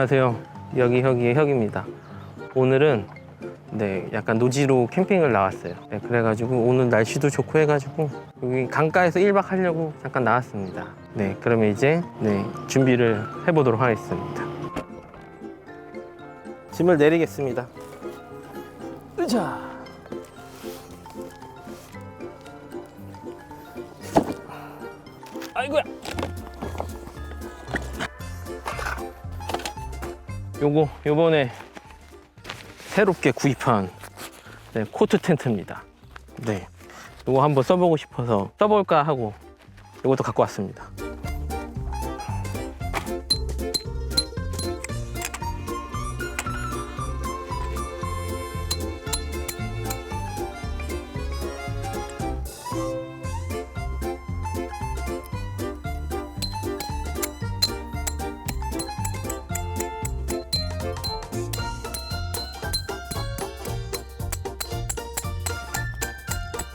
안녕하세요. 여기 혁이의 혁입니다. 오늘은 네 약간 노지로 캠핑을 나왔어요. 네, 그래가지고 오늘 날씨도 좋고 해가지고 여기 강가에서 1박 하려고 잠깐 나왔습니다. 네 그러면 이제 네 준비를 해보도록 하겠습니다. 짐을 내리겠습니다. 으자. 요거 요번에 새롭게 구입한 네, 코트 텐트입니다. 네. 요거 한번 써보고 싶어서 써볼까 하고 요것도 갖고 왔습니다.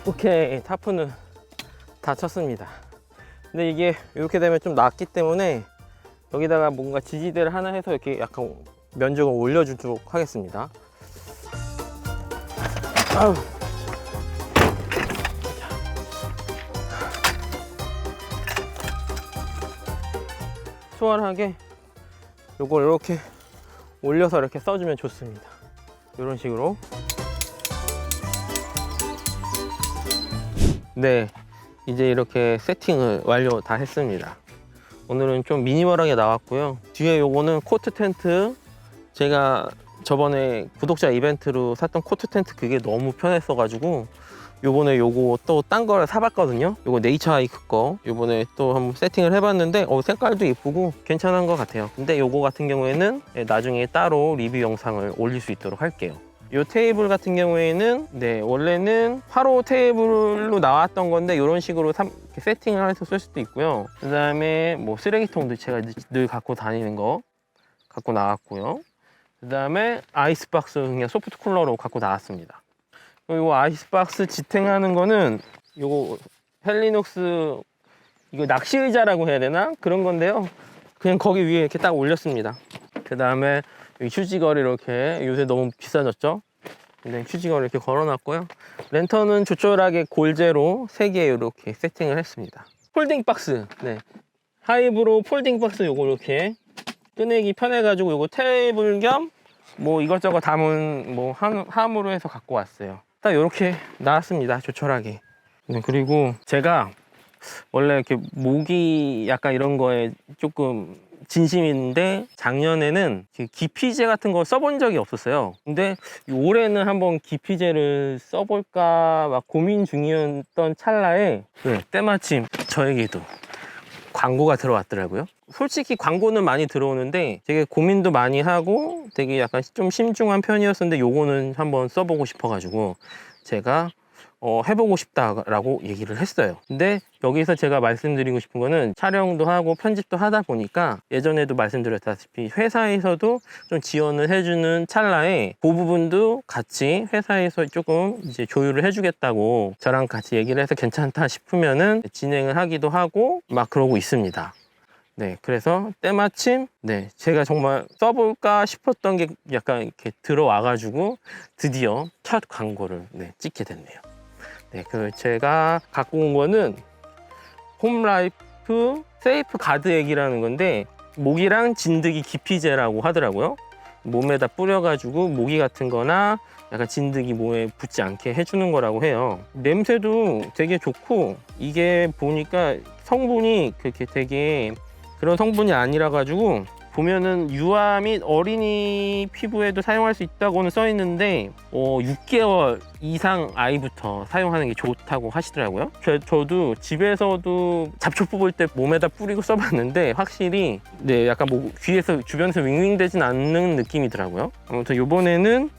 오케이 타프는 다 쳤습니다. 근데 이게 이렇게 되면 좀 낮기 때문에 여기다가 뭔가 지지대를 하나 해서 이렇게 약간 면적을 올려주도록 하겠습니다. 아우. 수월하게 요걸 이렇게 올려서 이렇게 써주면 좋습니다. 이런 식으로 네, 이제 이렇게 세팅을 완료 다 했습니다. 오늘은 좀 미니멀하게 나왔고요. 뒤에 요거는 코트 텐트. 제가 저번에 구독자 이벤트로 샀던 코트 텐트 그게 너무 편했어가지고 요번에 요거 또 딴 거를 사봤거든요. 요거 네이처 하이크 거. 요번에 또 한번 세팅을 해봤는데 어, 색깔도 예쁘고 괜찮은 것 같아요. 근데 요거 같은 경우에는 예, 나중에 따로 리뷰 영상을 올릴 수 있도록 할게요. 이 테이블 같은 경우에는 네 원래는 화로 테이블로 나왔던 건데 이런 식으로 삼- 세팅을 해서 쓸 수도 있고요. 그 다음에 뭐 쓰레기통도 제가 늘- 늘 갖고 다니는 거 갖고 나왔고요. 그 다음에 아이스박스 그냥 소프트 쿨러로 갖고 나왔습니다. 그리고 아이스박스 지탱하는 거는 요거 헬리녹스 이거 낚시 의자라고 해야 되나 그런 건데요. 그냥 거기 위에 이렇게 딱 올렸습니다. 그 다음에 휴지거리 이렇게 요새 너무 비싸졌죠? 근데 휴지거리 이렇게 걸어놨고요. 랜턴은 조촐하게 골재로 3개 이렇게 세팅을 했습니다. 폴딩 박스, 네. 하이브로 폴딩 박스 요거 이렇게 꺼내기 편해가지고 요거 테이블 겸 뭐 이것저것 담은 뭐 함- 함으로 해서 갖고 왔어요. 딱 이렇게 나왔습니다. 조촐하게. 네, 그리고 제가 원래 이렇게 모기 약간 이런 거에 조금 진심인데 작년에는 그 기피제 같은 거 써본 적이 없었어요. 근데 올해는 한번 기피제를 써볼까 막 고민 중이었던 찰나에 네, 때마침 저에게도 광고가 들어왔더라고요. 솔직히 광고는 많이 들어오는데 되게 고민도 많이 하고 되게 약간 좀 심중한 편이었었는데 요거는 한번 써보고 싶어가지고 제가 어, 해보고 싶다라고 얘기를 했어요. 근데 여기서 제가 말씀드리고 싶은 거는 촬영도 하고 편집도 하다 보니까 예전에도 말씀드렸다시피 회사에서도 좀 지원을 해주는 찰나에 그 부분도 같이 회사에서 조금 이제 조율을 해주겠다고 저랑 같이 얘기를 해서 괜찮다 싶으면은 진행을 하기도 하고 막 그러고 있습니다. 네, 그래서 때마침 네 제가 정말 써볼까 싶었던 게 약간 이렇게 들어와가지고 드디어 첫 광고를 네, 찍게 됐네요. 네, 그 제가 갖고 온 거는 홈라이프 세이프 가드액이라는 건데 모기랑 진드기 기피제라고 하더라고요. 몸에다 뿌려가지고 모기 같은 거나 약간 진드기 몸에 붙지 않게 해주는 거라고 해요. 냄새도 되게 좋고 이게 보니까 성분이 그렇게 되게 그런 성분이 아니라 가지고 보면은 유아 및 어린이 피부에도 사용할 수 있다고는 써 있는데 어, 6개월 이상 아이부터 사용하는 게 좋다고 하시더라고요. 저, 저도 집에서도 잡초 뽑을 때 몸에다 뿌리고 써봤는데 확실히 네 약간 뭐 귀에서 주변에서 윙윙되진 않는 느낌이더라고요. 아무튼 이번에는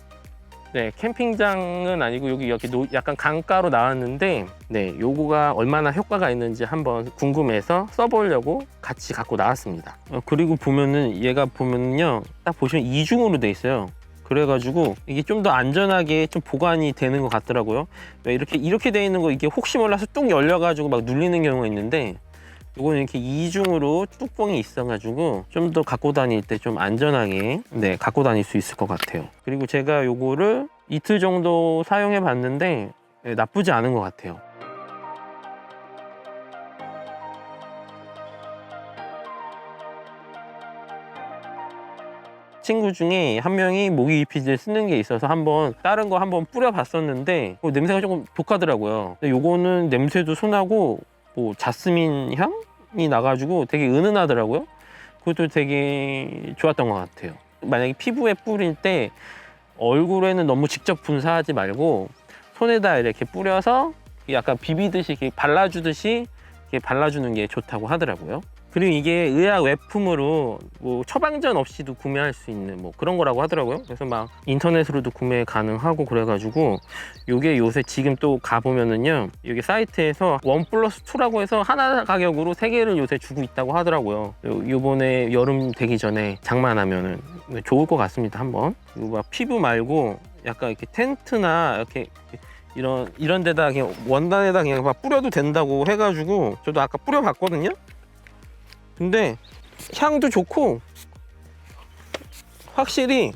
네 캠핑장은 아니고 여기 여기 노- 약간 강가로 나왔는데 네 요거가 얼마나 효과가 있는지 한번 궁금해서 써보려고 같이 갖고 나왔습니다. 어, 그리고 보면은 얘가 보면요 딱 보시면 이중으로 돼 있어요. 그래가지고 이게 좀 더 안전하게 좀 보관이 되는 것 같더라고요. 왜 이렇게 이렇게 돼 있는 거 이게 혹시 몰라서 뚝 열려가지고 막 눌리는 경우가 있는데 요거는 이렇게 이중으로 뚜껑이 있어가지고 좀 더 갖고 다닐 때 좀 안전하게 네 갖고 다닐 수 있을 것 같아요. 그리고 제가 요거를 이틀 정도 사용해 봤는데 네, 나쁘지 않은 것 같아요. 친구 중에 한 명이 모기 이피지를 쓰는 게 있어서 한번 다른 거 한번 뿌려 봤었는데 어, 냄새가 조금 독하더라고요. 근데 요거는 냄새도 순하고 뭐 자스민 향이 나가지고 되게 은은하더라고요. 그것도 되게 좋았던 것 같아요. 만약에 피부에 뿌릴 때 얼굴에는 너무 직접 분사하지 말고 손에다 이렇게 뿌려서 약간 비비듯이 이렇게 발라주듯이 이렇게 발라주는 게 좋다고 하더라고요. 그리고 이게 의약 외품으로 뭐 처방전 없이도 구매할 수 있는 뭐 그런 거라고 하더라고요. 그래서 막 인터넷으로도 구매 가능하고 그래가지고 요게 요새 지금 또 가보면은요. 여기 사이트에서 원 플러스 투라고 해서 하나 가격으로 세 개를 요새 주고 있다고 하더라고요. 요- 요번에 여름 되기 전에 장만하면은 좋을 것 같습니다. 한번. 그리고 막 피부 말고 약간 이렇게 텐트나 이렇게 이런 이런 데다 그냥 원단에다 그냥 막 뿌려도 된다고 해가지고 저도 아까 뿌려봤거든요. 근데 향도 좋고 확실히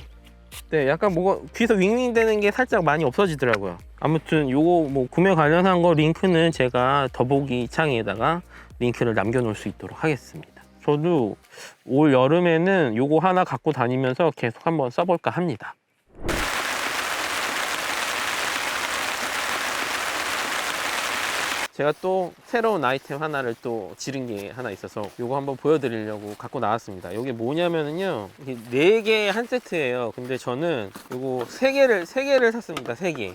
네 약간 뭐가 귀에서 윙윙 되는 게 살짝 많이 없어지더라고요. 아무튼 요거 뭐 구매 관련한 거 링크는 제가 더보기 창에다가 링크를 남겨 놓을 수 있도록 하겠습니다. 저도 올 여름에는 요거 하나 갖고 다니면서 계속 한번 써볼까 합니다. 제가 또 새로운 아이템 하나를 또 지른 게 하나 있어서 요거 한번 보여드리려고 갖고 나왔습니다. 이게 뭐냐면은요, 이게 네개한 세트예요. 근데 저는 요거 세 개를 세 개를 샀습니다. 세 개.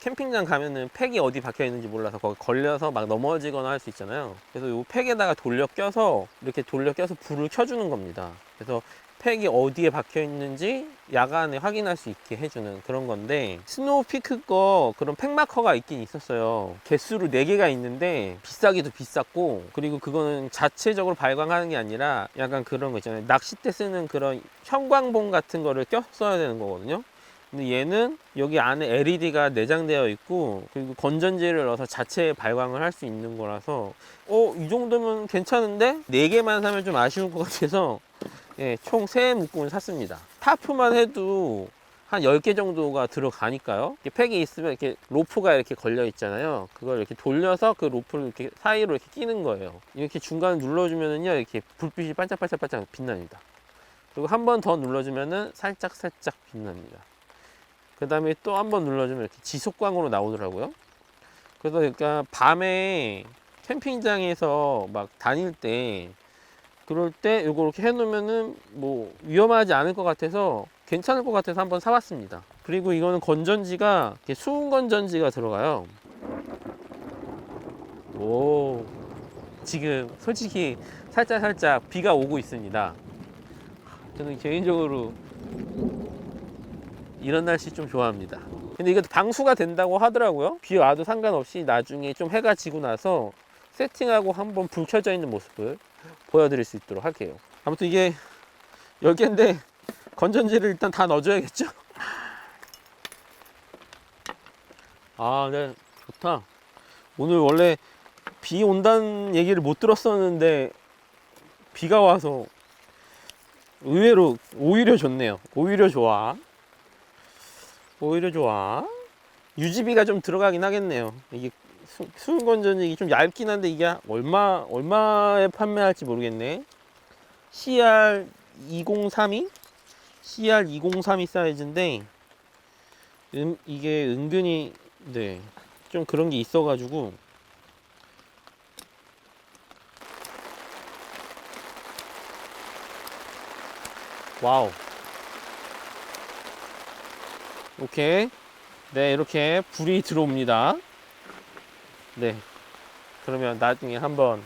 캠핑장 가면은 팩이 어디 박혀 있는지 몰라서 거기 걸려서 막 넘어지거나 할 수 있잖아요. 그래서 요 팩에다가 돌려 껴서 이렇게 돌려 껴서 불을 켜주는 겁니다. 그래서 팩이 어디에 박혀 있는지 야간에 확인할 수 있게 해주는 그런 건데 스노우 피크 거 그런 팩 마커가 있긴 있었어요. 개수로 4개가 있는데 비싸기도 비쌌고 그리고 그거는 자체적으로 발광하는 게 아니라 약간 그런 거 있잖아요. 낚싯대 쓰는 그런 형광봉 같은 거를 껴써야 되는 거거든요. 근데 얘는 여기 안에 LED가 내장되어 있고 그리고 건전지를 넣어서 자체 발광을 할 수 있는 거라서 어 이 정도면 괜찮은데 4개만 사면 좀 아쉬울 것 같아서 예, 총 3묶음을 샀습니다. 타프만 해도 한 10개 정도가 들어가니까요. 이렇게 팩이 있으면 이렇게 로프가 이렇게 걸려 있잖아요. 그걸 이렇게 돌려서 그 로프를 이렇게 사이로 이렇게 끼는 거예요. 이렇게 중간에 눌러주면은요, 이렇게 불빛이 반짝반짝반짝 빛납니다. 그리고 한 번 더 눌러주면은 살짝 살짝 빛납니다. 그 다음에 또 한 번 눌러주면 이렇게 지속광으로 나오더라고요. 그래서 그러니까 밤에 캠핑장에서 막 다닐 때 그럴 때 요거 이렇게 해놓으면은 뭐 위험하지 않을 것 같아서 괜찮을 것 같아서 한번 사봤습니다. 그리고 이거는 건전지가 수은 건전지가 들어가요. 오 지금 솔직히 살짝 살짝 비가 오고 있습니다. 저는 개인적으로 이런 날씨 좀 좋아합니다. 근데 이거 방수가 된다고 하더라고요. 비 와도 상관없이 나중에 좀 해가 지고 나서 세팅하고 한번 불 켜져 있는 모습을 보여드릴 수 있도록 할게요. 아무튼 이게 10개인데 건전지를 일단 다 넣어줘야겠죠? 아, 네, 좋다. 오늘 원래 비 온다는 얘기를 못 들었었는데 비가 와서 의외로 오히려 좋네요. 오히려 좋아. 오히려 좋아. 유지비가 좀 들어가긴 하겠네요. 이게 수, 수은 건전지 좀 얇긴 한데 이게 얼마 얼마에 판매할지 모르겠네. CR 2032 CR 2032 사이즈인데 음, 이게 은근히 네 좀 그런 게 있어가지고. 와우. 오케이. 네 이렇게 불이 들어옵니다 네. 그러면 나중에 한번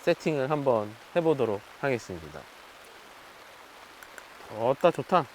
세팅을 한번 해보도록 하겠습니다. 어따 좋다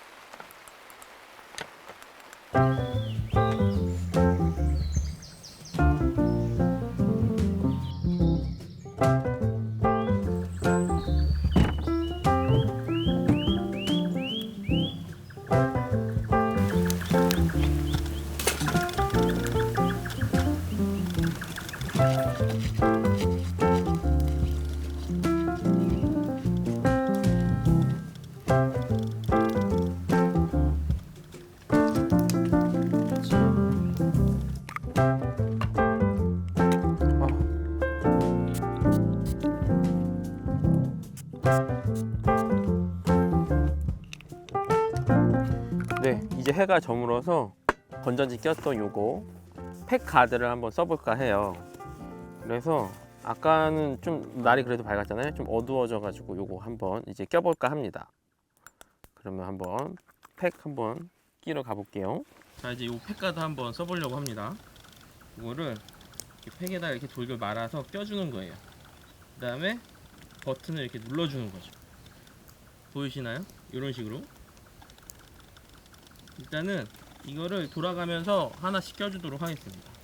해가 저물어서 건전지 꼈던 요거 팩 가드를 한번 써볼까 해요. 그래서 아까는 좀 날이 그래도 밝았잖아요. 좀 어두워져 가지고 요거 한번 이제 껴볼까 합니다. 그러면 한번 팩 한번 끼러 가볼게요. 자 이제 요 팩 가드 한번 써보려고 합니다. 이거를 팩에다 이렇게 돌돌 말아서 껴주는 거예요. 그 다음에 버튼을 이렇게 눌러주는 거죠. 보이시나요? 이런 식으로. 일단은 이거를 돌아가면서 하나씩 껴주도록 하겠습니다.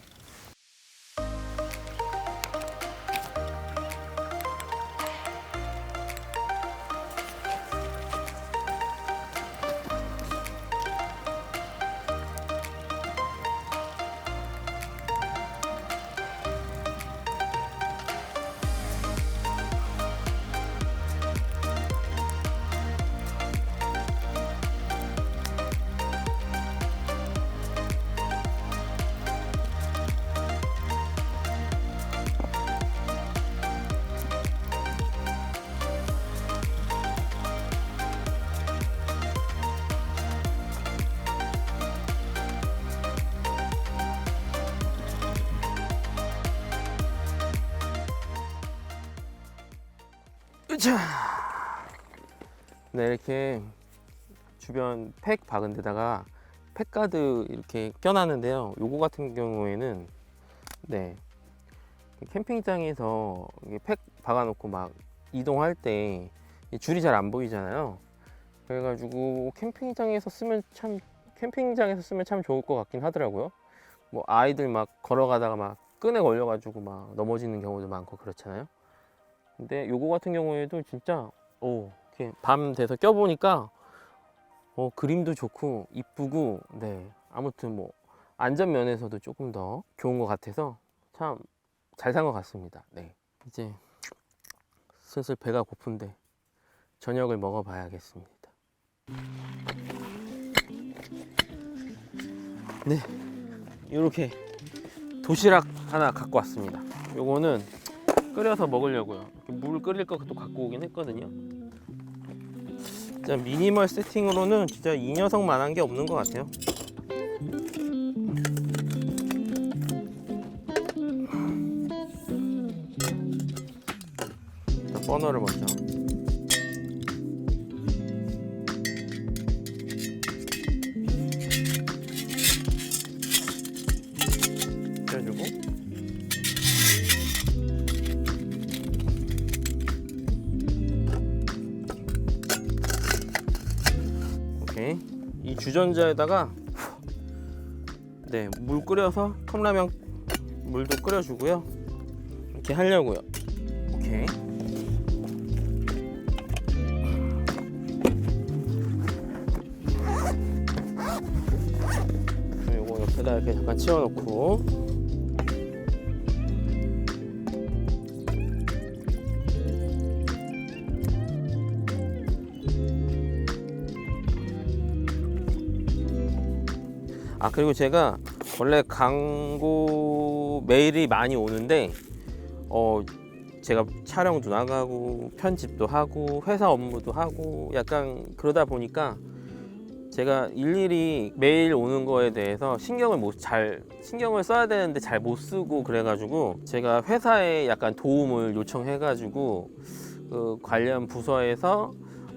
으차. 네 이렇게 주변 팩 박은 데다가 팩가드 이렇게 껴놨는데요. 요거 같은 경우에는 네 캠핑장에서 팩 박아놓고 막 이동할 때 줄이 잘 안 보이잖아요. 그래가지고 캠핑장에서 쓰면 참 캠핑장에서 쓰면 참 좋을 것 같긴 하더라고요. 뭐 아이들 막 걸어가다가 막 끈에 걸려가지고 막 넘어지는 경우도 많고 그렇잖아요. 근데 요거 같은 경우에도 진짜 오 이렇게 밤 돼서 껴보니까 어 그림도 좋고 이쁘고 네 아무튼 뭐 안전 면에서도 조금 더 좋은 것 같아서 참 잘 산 것 같습니다. 네 이제 슬슬 배가 고픈데 저녁을 먹어봐야겠습니다. 네 이렇게 도시락 하나 갖고 왔습니다. 요거는 끓여서 먹으려고요. 물 끓일 것도 갖고 오긴 했거든요. 진짜 미니멀 세팅으로는 진짜 이 녀석만한 게 없는 것 같아요. 일단 버너를 먼저. 오케이. 이 주전자에다가 네, 물 끓여서 컵라면 물도 끓여주고요. 이렇게 하려고요. 오케이. 요거 옆에다 이렇게 잠깐 치워놓고 아 그리고 제가 원래 광고 메일이 많이 오는데 어 제가 촬영도 나가고 편집도 하고 회사 업무도 하고 약간 그러다 보니까 제가 일일이 메일 오는 거에 대해서 신경을 못 잘 신경을 써야 되는데 잘 못 쓰고 그래가지고 제가 회사에 약간 도움을 요청해가지고 그 관련 부서에서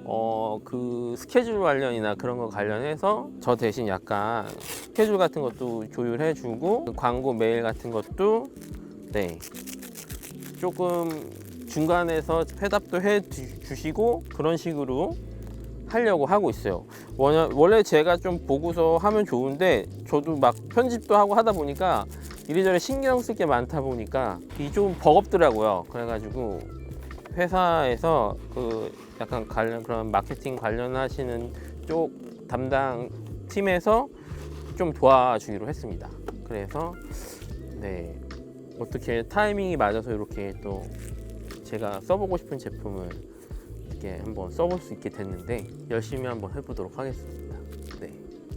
어 그 스케줄 관련이나 그런 거 관련해서 저 대신 약간 스케줄 같은 것도 조율해 주고 그 광고 메일 같은 것도 네 조금 중간에서 회답도 해 주- 주시고 그런 식으로 하려고 하고 있어요. 원래 제가 좀 보고서 하면 좋은데 저도 막 편집도 하고 하다 보니까 이리저리 신경 쓸 게 많다 보니까 이 좀 버겁더라고요. 그래가지고 회사에서 그 약간 관련 그런 마케팅 관련하시는 쪽 담당 팀에서 좀 도와주기로 했습니다. 그래서 네 어떻게 타이밍이 맞아서 이렇게 또 제가 써보고 싶은 제품을 이렇게 한번 써볼 수 있게 됐는데 열심히 한번 해보도록 하겠습니다. 네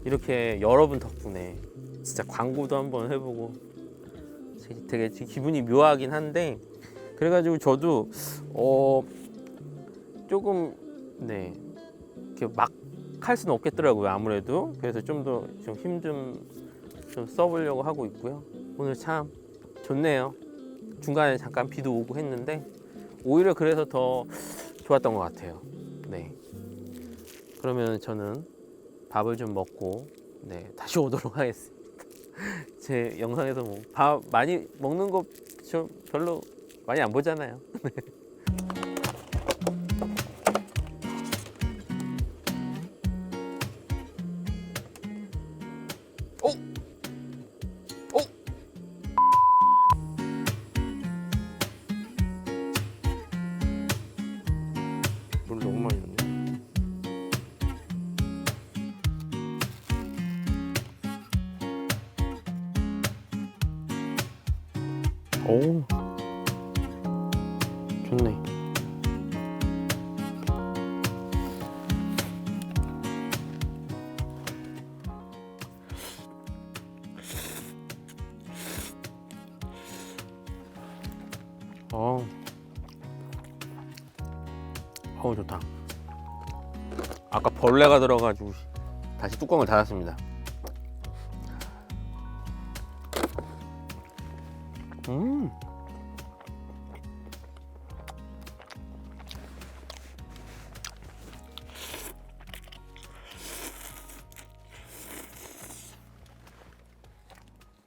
이렇게 여러분 덕분에 진짜 광고도 한번 해보고 되게 기분이 묘하긴 한데 그래가지고 저도 어 조금 네. 이렇게 막 할 수는 없겠더라고요 아무래도. 그래서 좀 더 좀 힘 좀 좀 써보려고 하고 있고요. 오늘 참 좋네요. 중간에 잠깐 비도 오고 했는데 오히려 그래서 더 좋았던 것 같아요. 네. 그러면 저는 밥을 좀 먹고 네 다시 오도록 하겠습니다. 제 영상에서 뭐 밥 많이 먹는 거좀 별로 많이 안 보잖아요 어우 좋다. 아까 벌레가 들어가지고 다시 뚜껑을 닫았습니다. 음.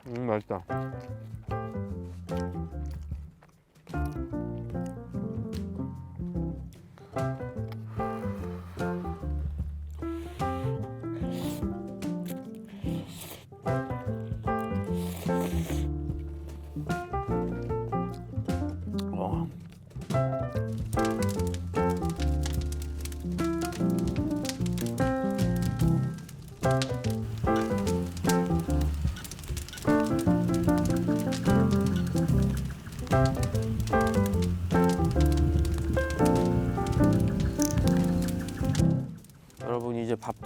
음 맛있다.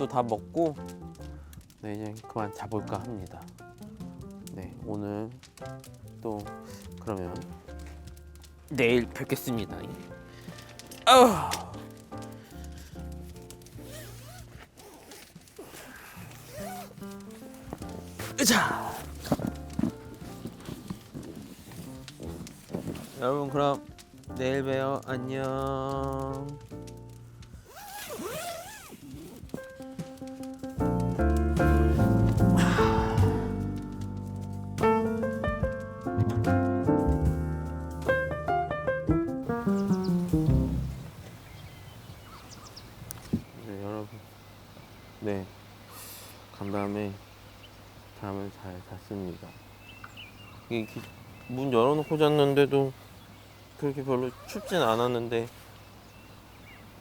밥도 다 먹고 네 이제 그만 자볼까 합니다. 네 오늘 또 그러면 내일 뵙겠습니다. 아. 으자. 여러분 그럼 내일 봬요. 안녕. 그렇게 별로 춥진 않았는데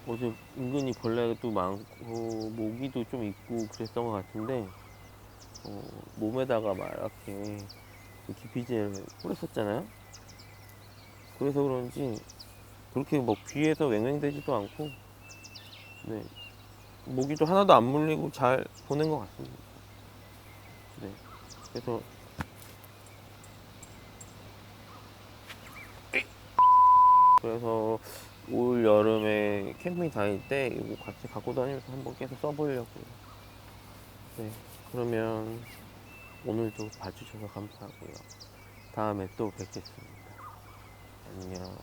어제 은근히 벌레가 또 많고 모기도 좀 있고 그랬던 것 같은데 어, 몸에다가 막 이렇게 그 기피제를 뿌렸었잖아요 그래서 그런지 그렇게 뭐 귀에서 웽웽대지도 않고 네. 모기도 하나도 안 물리고 잘 보낸 것 같습니다. 네. 그래서 그래서 올 여름에 캠핑 다닐 때 이거 같이 갖고 다니면서 한번 계속 써보려고요. 네. 그러면 오늘도 봐주셔서 감사하고요. 다음에 또 뵙겠습니다. 안녕.